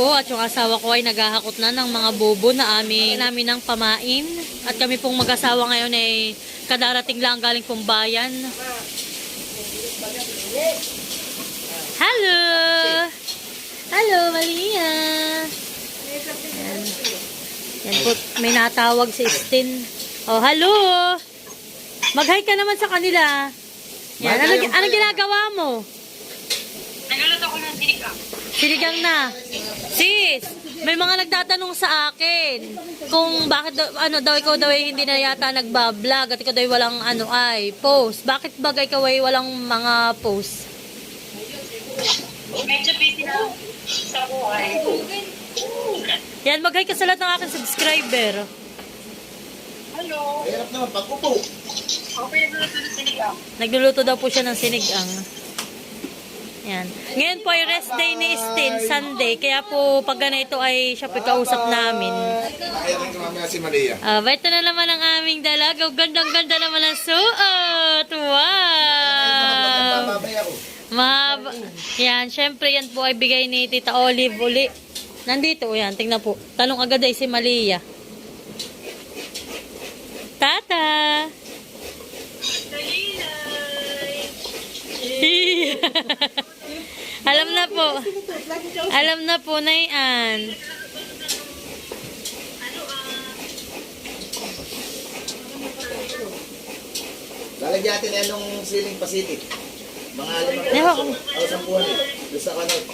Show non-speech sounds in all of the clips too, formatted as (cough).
Po. At yung asawa ko ay naghahakot na ng mga bobo na aming namin ng pamain. At kami pong mag-asawa ngayon ay kadarating lang galing pong bayan. Hello! Hello, Malia! Yan. Yan po, may natawag si Stin. Oh, hello! Mag-hi ka naman sa kanila. Yan, ano, ano ginagawa mo? Nagluluto ko ng sinigang. Sinigang na. Sis, may mga nagtatanong sa akin kung bakit daw, ano daw ikaw daw ay hindi na yata nagba-vlog at ikaw daw ay walang ano ay post. Bakit bagay ikaw ay walang mga post? Medyo busy na sa buhay. Yan, mag-hi ka sa lahat ng aking subscriber. Hello. Hirap naman, pag-upo. Ako pa yung nagluluto ng sinigang. Nagluluto daw po siya ng sinigang. Yan. Ngayon po ay rest day ni Stin, Sunday. Kaya po pag ganito ay siya po kausap namin. Nakayaran ka mamaya si Maria. Ah, ito na naman ang aming dalaga. Gandang-ganda naman ang suot. Wow! Mahaba. Yan, syempre yan po ay bigay ni Tita Olive uli. Nandito, yan, tingnan po. Tanong agad ay si Malia. Tata! (laughs) Alam na po. Alam na po na yan. Lalagyan natin yan nung ceiling pacific. Mga limang ko. o sampuan eh. Doon sa kanot.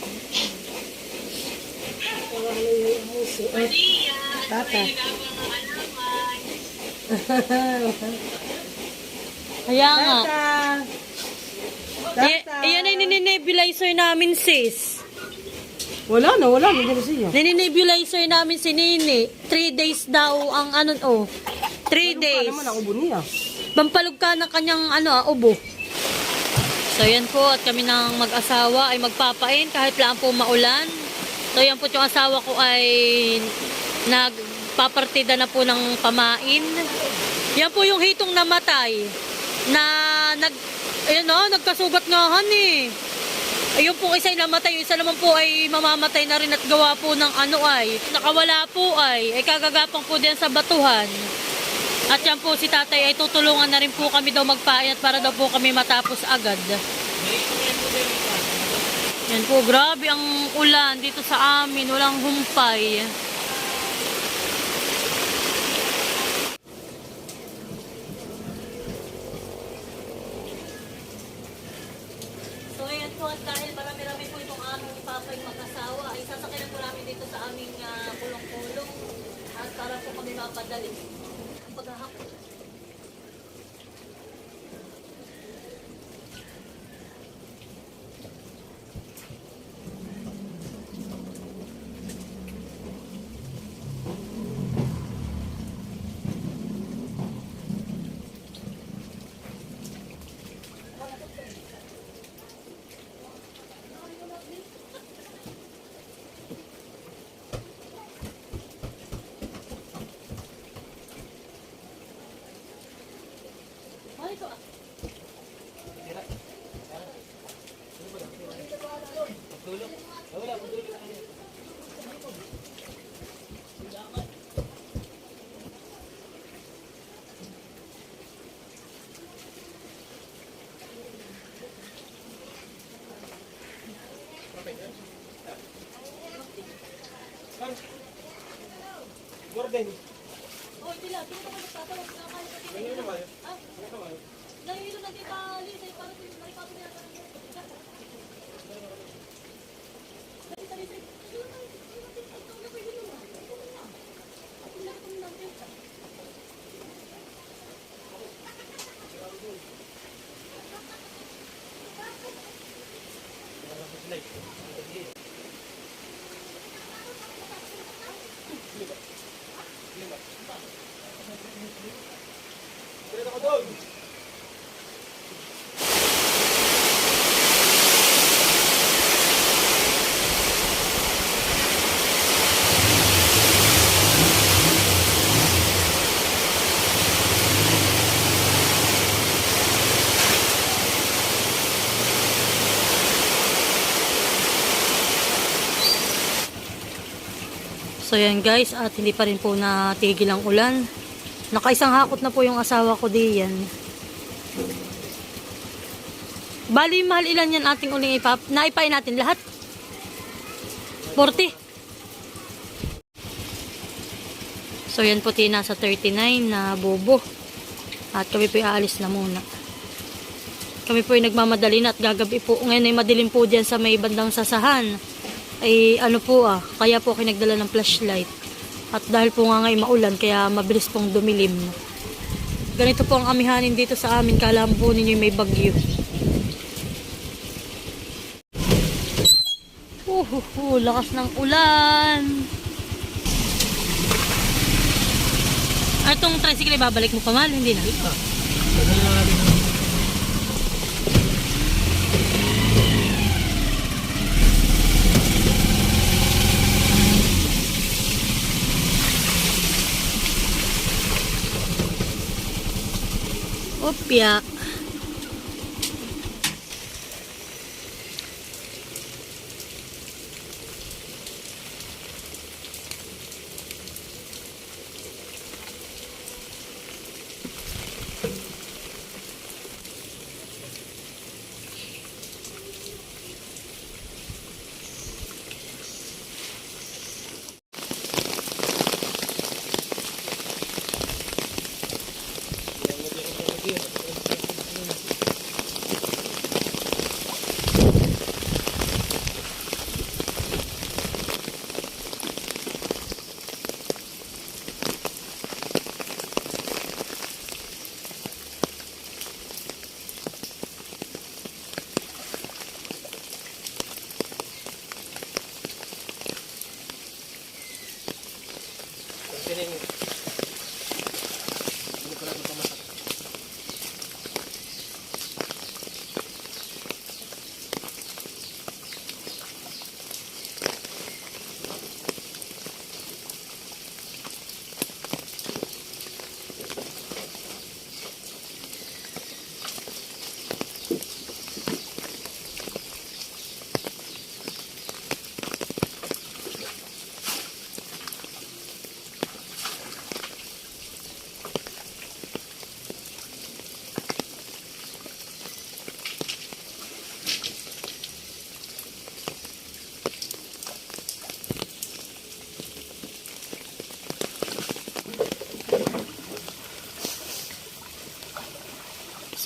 Tata. (laughs) Kaya nga. Y- yan ay nininebulizer namin, sis. Wala na, wala. May siya. Nininebulizer namin si Nini. Three days daw ang ano, oh. Three days. naman ang ubo niya. Pampalog ka ng kanyang ano, ah, ubo. So yan po at kami ng mag-asawa ay magpapain kahit lang po maulan. So yan po yung asawa ko ay nagpapartida na po ng pamain. Yan po yung hitong namatay na nag ayun oh, nagkasugat nga han eh. Ayun po isa ay namatay, yung isa naman po ay mamamatay na rin at gawa po ng ano ay. Nakawala po ay, ay kagagapang po din sa batuhan. At yan po si tatay ay tutulungan na rin po kami daw magpayat para daw po kami matapos agad. Yan po, grabe ang ulan dito sa amin. Walang humpay. So ayan po at dahil marami-rami po itong aming papay mag-asawa ay sasakyan po namin dito sa aming ah, kulong-kulong at para po kami mapadali. Ang paghahapon. Ano ito ah? Gordon. Oh, tila, tingnan ko magtatawag na kayo sa tingin. Ah, nahihilo na tita Lisa, para tingin na So yan guys, at hindi pa rin po natigil ang ulan. Nakaisang hakot na po yung asawa ko diyan. Bali, mahal ilan yan ating uling ipap... Naipain natin lahat? 40. So yan po tina sa 39 na bobo. At kami po aalis na muna. Kami po ay nagmamadali na at gagabi po. Ngayon ay madilim po dyan sa may bandang sasahan. Ay ano po ah, kaya po ako nagdala ng flashlight. At dahil po nga ngayon maulan, kaya mabilis pong dumilim. Ganito po ang amihanin dito sa amin. Kala po ninyo may bagyo. Uhuhu, lakas ng ulan. At itong tricycle, babalik mo pa mal? Hindi na. Opya.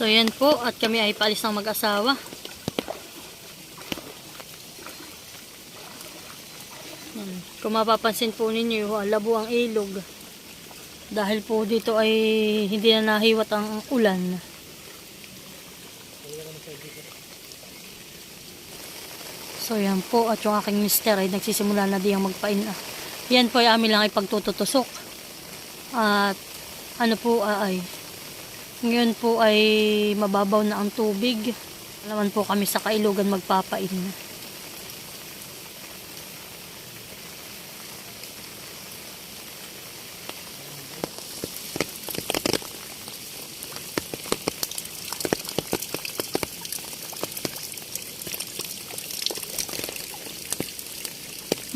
So yan po at kami ay paalis ng mag-asawa. Kung mapapansin po ninyo, labo ang ilog. Dahil po dito ay hindi na nahiwat ang ulan. So yan po at yung aking mister ay nagsisimula na diyang magpain. ah. Yan po ay amin lang ay pagtututusok. At ano po ah, ay ngayon po ay mababaw na ang tubig. Naman po kami sa kailugan magpapain.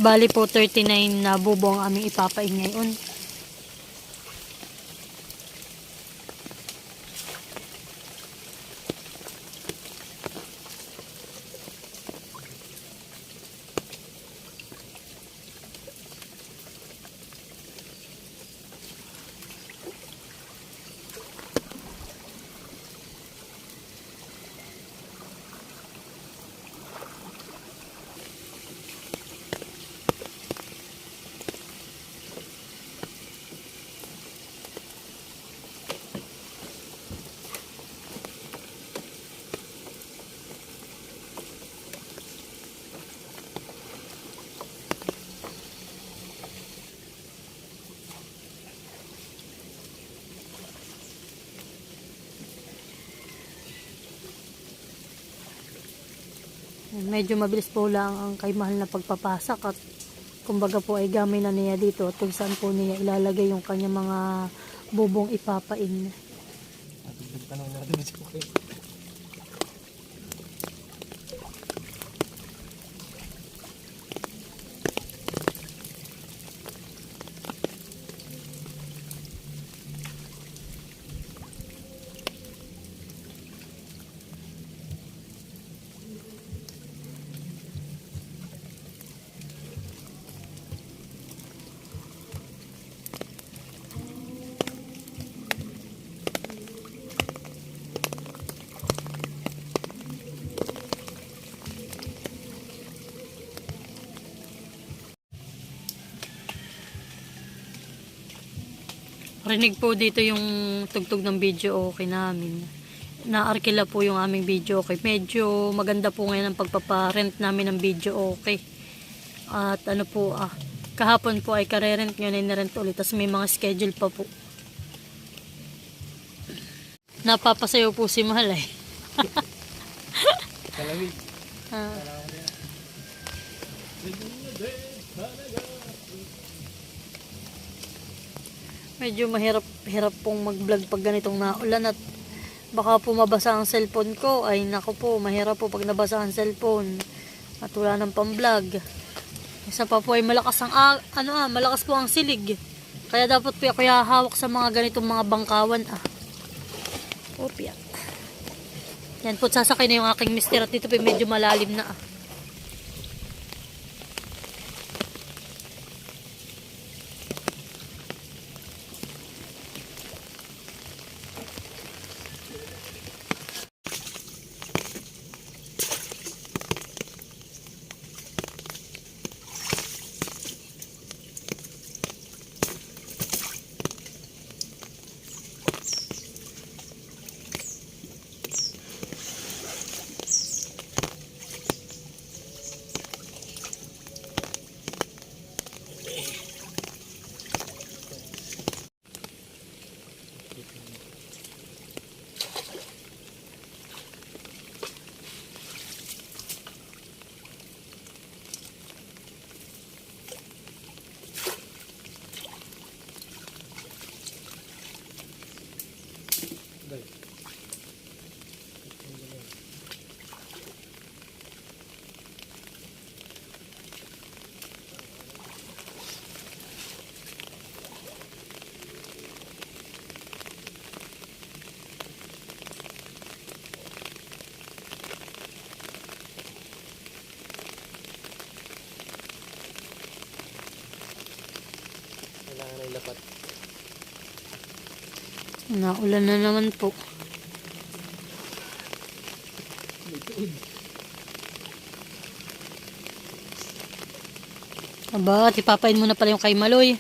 Bali po 39 na bubo ang aming ipapain ngayon. Medyo mabilis po lang ang kay mahal na pagpapasak at kumbaga po ay gamay na niya dito at saan po niya ilalagay yung kanya mga bubong ipapain. Tanong natin si Kuya. Rinig po dito yung tugtog ng video okay namin. Naarkila po yung aming video okay. Medyo maganda po ngayon ang pagpaparent namin ng video okay. At ano po ah, kahapon po ay karerent ngayon ay narent ulit. Tapos may mga schedule pa po. Napapasayo po si Mahal eh. Kalamig. Ah. Medyo mahirap hirap pong mag-vlog pag ganitong naulan at baka po mabasa ang cellphone ko. Ay nako po, mahirap po pag nabasa ang cellphone at wala nang pang-vlog. Isa pa po ay malakas ang ah, ano ah, malakas po ang silig. Kaya dapat po ako hawak sa mga ganitong mga bangkawan ah. Opya. Yan po, sasakay na yung aking mister at dito po medyo malalim na ah. Naulan na naman po. Aba, at ipapain mo na pala yung kay Maloy.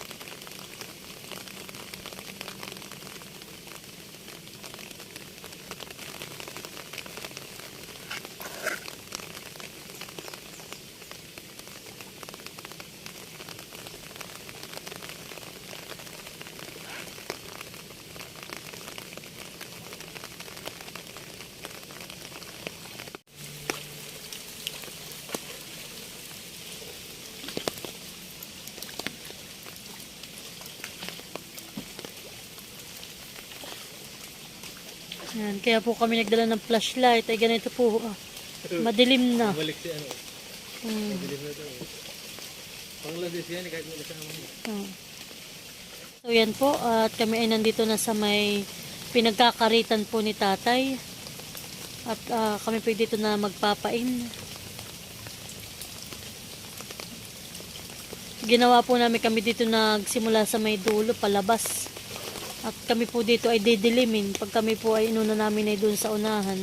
Kaya po kami nagdala ng flashlight. Ay ganito po. ah. Madilim na. Balik si ano. Mm. Bilib na ito. Pangladis yan, kahit kasama mo. Ah. So yan po, at kami ay nandito na sa may pinagkakaritan po ni tatay. At ah, kami po dito na magpapain. Ginawa po namin kami dito nagsimula sa may dulo, palabas. At kami po dito ay didilimin pag kami po ay inuna namin ay doon sa unahan.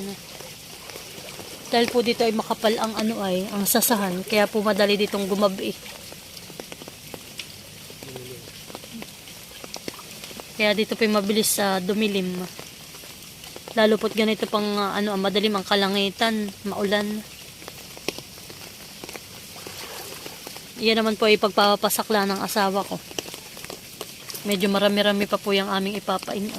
Dahil po dito ay makapal ang ano ay, ang sasahan. Kaya po madali ditong gumabi. Kaya dito po mabilis sa dumilim. Lalo po't ganito pang ah, ano, madalim ang kalangitan, maulan. Iyan naman po ay pagpapasakla ng asawa ko. Medyo marami-rami pa po yung aming ipapain.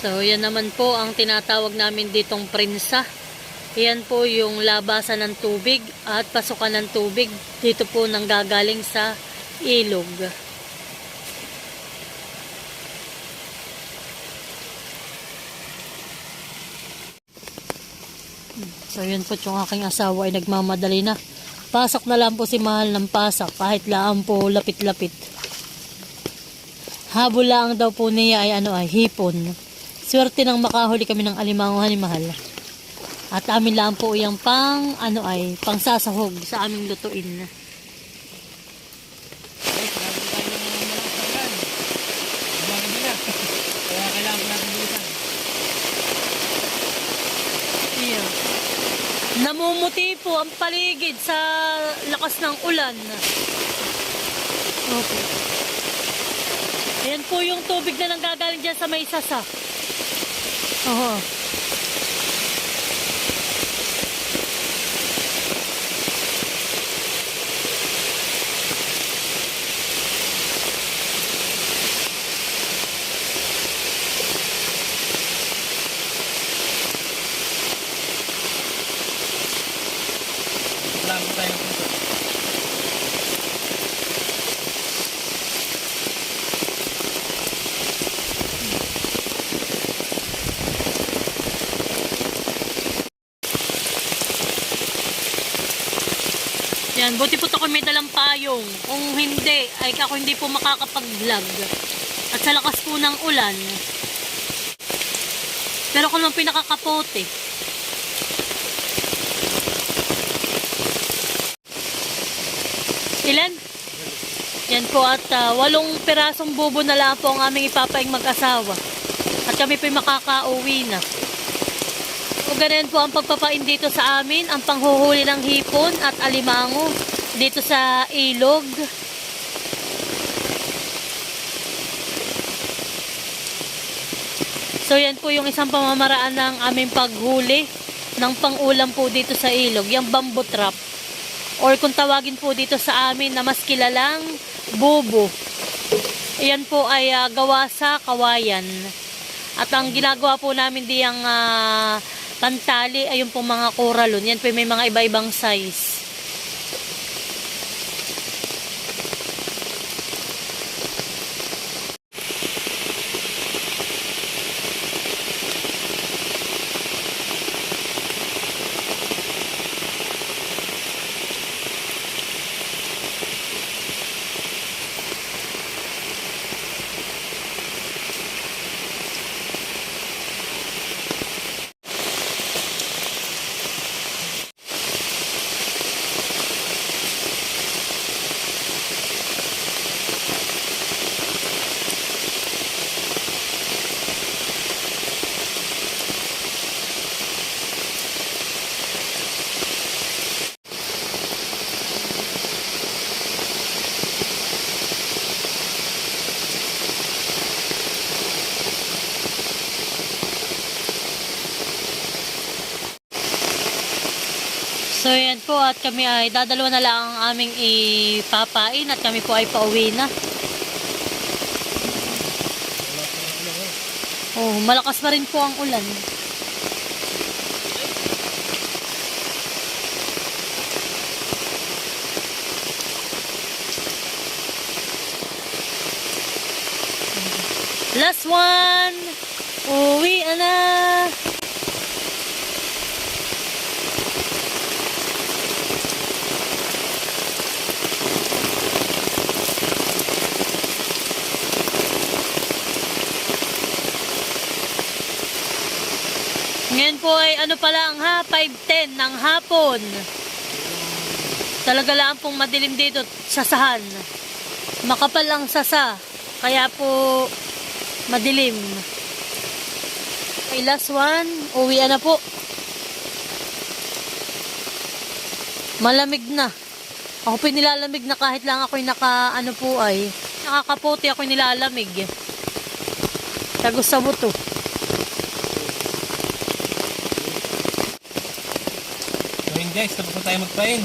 So, yan naman po ang tinatawag namin ditong prinsa. Yan po yung labasan ng tubig at pasukan ng tubig. Dito po nanggagaling sa ilog. So yun po yung aking asawa ay nagmamadali na. Pasok na lang po si Mahal ng pasak kahit laan po lapit-lapit. Habol lang daw po niya ay ano ay hipon. Swerte nang makahuli kami ng alimanguhan ni Mahal. At amin lang po yung pang ano ay pang sasahog sa aming lutuin. Na. Namumuti po ang paligid sa lakas ng ulan. Okay. Ayan po yung tubig na nanggagaling dyan sa may sasa. Ого. Yan, buti po ako may dalang payong. Kung hindi, ay ako hindi po makakapag-vlog. At sa lakas po ng ulan. Pero ako naman pinakakapote. Ilan? Yan po at ah, walong pirasong bubo na lang po ang aming ipapaing mag-asawa. At kami po makakauwi na. Ganun po ang pagpapain dito sa amin, ang panghuhuli ng hipon at alimango dito sa ilog. So yan po yung isang pamamaraan ng aming paghuli ng pangulam po dito sa ilog, yung bamboo trap. Or kung tawagin po dito sa amin na mas kilalang bubo. Yan po ay ah, gawa sa kawayan. At ang ginagawa po namin diyang ah, pantali ay yung po mga koralon. Yan po may mga iba-ibang size. So yan po at kami ay dadalawa na lang ang aming ipapain at kami po ay pauwi na. Oh, malakas pa rin po ang ulan. Last one! Uwi na! Ngayon po ay ano pa lang ha, 5.10 ng hapon. Talaga lang pong madilim dito, sasahan. Makapal ang sasa, kaya po madilim. Okay, last one, uwi na po. Malamig na. Ako po nilalamig na kahit lang ako'y naka, ano po ay, nakakaputi ako'y nilalamig. Tagos sa buto. So yun guys, tapos na tayo magpain.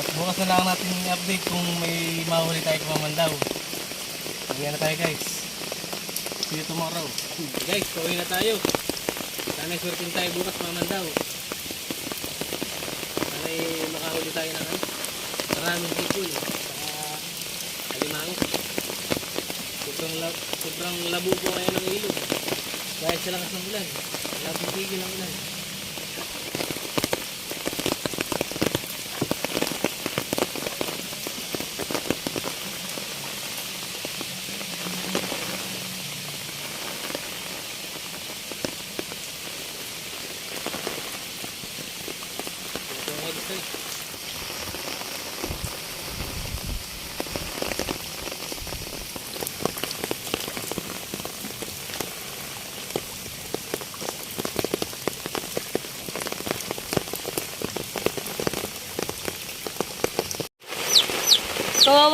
At bukas na lang natin i-update kung may mahuli tayo kumamandaw. Magyan na tayo guys. See you tomorrow. (laughs) Guys, pauwi na tayo. Sana swertin tayo bukas mamandaw. Sana eh, makahuli tayo ng ano. Maraming hipon. Saka alimango. Sobrang, la sobrang labo po kaya ng ilog. Dahil sa lakas ng ulan. Wala pong tigil ng ulan.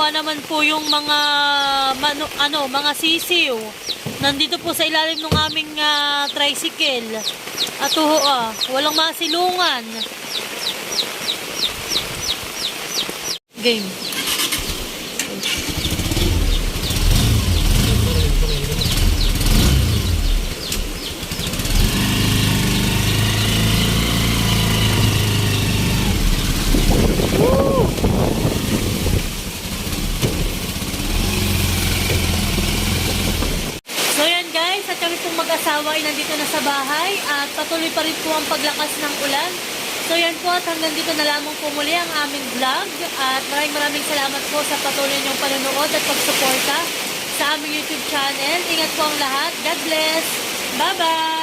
Kawawa naman po yung mga mano, ano, mga sisiw. Nandito po sa ilalim ng aming ah, tricycle. At uho ah, walang masilungan. Game. So yan guys, at kami pong mag-asawa ay nandito na sa bahay at patuloy pa rin po ang paglakas ng ulan. So yan po at hanggang dito na lamang po muli ang aming vlog at maraming maraming salamat po sa patuloy niyong panonood at pagsuporta sa aming YouTube channel. Ingat po ang lahat. God bless. Bye-bye!